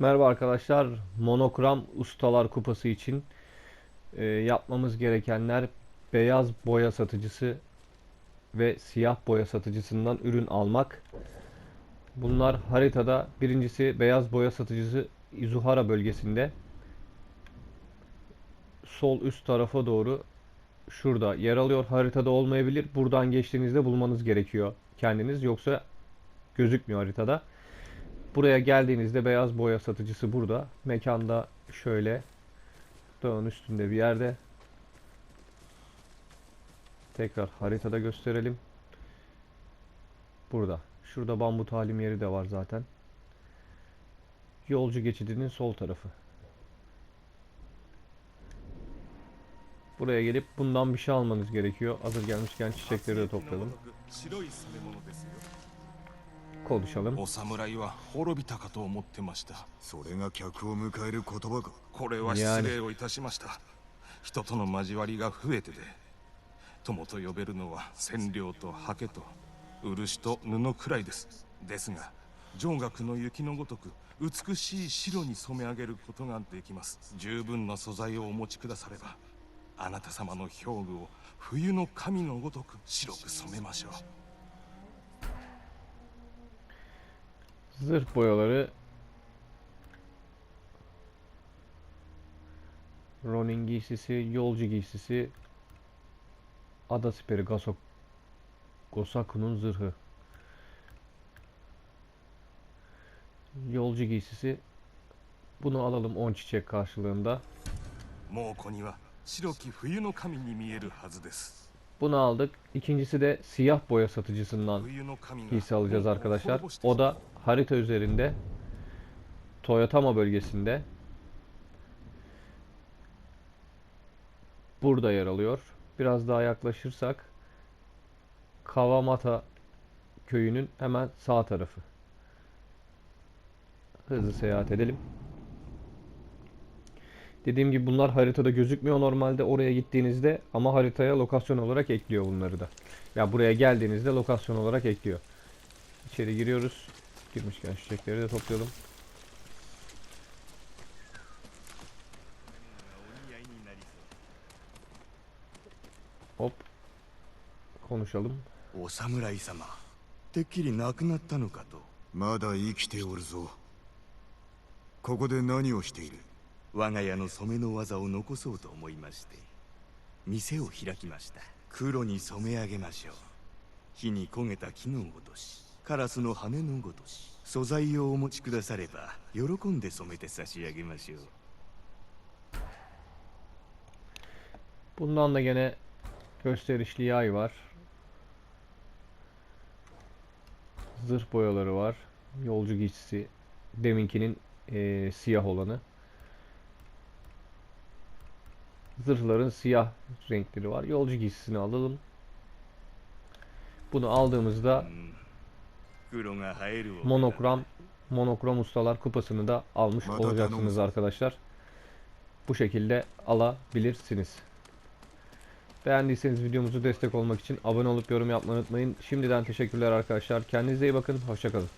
Merhaba arkadaşlar. Monokram Ustalar Kupası için e, yapmamız gerekenler beyaz boya satıcısı ve siyah boya satıcısından ürün almak. Bunlar haritada birincisi beyaz boya satıcısı Izuhara bölgesinde sol üst tarafa doğru şurada yer alıyor. Haritada olmayabilir. Buradan geçtiğinizde bulmanız gerekiyor kendiniz yoksa gözükmüyor haritada. Buraya geldiğinizde beyaz boya satıcısı burada. Mekanda şöyle dağın üstünde bir yerde. Tekrar haritada gösterelim. Burada. Şurada bambu talim yeri de var zaten. Yolcu geçidinin sol tarafı. Buraya gelip bundan bir şey almanız gerekiyor. Hazır gelmişken çiçekleri de toplayalım. konuşalım. O samuray wa horobita ka to omottemashita. Sore ga kyaku o mukaeru kotoba ka. Kore wa shusei o itashimashita. Hito to no majiwari ga fuete de. Tomo to yoberu no wa senryou to hake to urushi to nuno kurai desu. Desu ga 城岳の雪のごとく美しい白に染め上げることができます十分な素材をお持ちくださればあなた様の兵具を冬の神のごとく白く染めましょう Zırh boyaları Ronin giysisi, yolcu giysisi Ada siperi Gasok Gosaku'nun zırhı Yolcu giysisi Bunu alalım 10 çiçek karşılığında 猛虎には白き冬の神に見えるはずです bunu aldık. İkincisi de siyah boya satıcısından hisse alacağız arkadaşlar. O da harita üzerinde Toyotama bölgesinde burada yer alıyor. Biraz daha yaklaşırsak Kavamata köyünün hemen sağ tarafı. Hızlı seyahat edelim. Dediğim gibi bunlar haritada gözükmüyor normalde oraya gittiğinizde ama haritaya lokasyon olarak ekliyor bunları da. Ya yani buraya geldiğinizde lokasyon olarak ekliyor. İçeri giriyoruz. Girmişken çiçekleri de toplayalım. Hop. Konuşalım. O samurai sama. Tekkiri nakunatta no ka to. Mada ikite oru zo. Koko de nani o shite? 我が家の染めの技を残そうと思いまして店を開きました黒に染め上げましょう火に焦げた木のごとしカラスの羽のごとし素材をお持ちくだされば喜んで染めて差し上げましょう Bundan da gene gösterişli yay var. Zırh boyaları var. Yolcu giysisi. Deminkinin e, siyah olanı. Zırhların siyah renkleri var. Yolcu giysisini alalım. Bunu aldığımızda monokram monokrom ustalar kupasını da almış olacaksınız arkadaşlar. Bu şekilde alabilirsiniz. Beğendiyseniz videomuzu destek olmak için abone olup yorum yapmayı unutmayın. Şimdiden teşekkürler arkadaşlar. Kendinize iyi bakın. Hoşçakalın.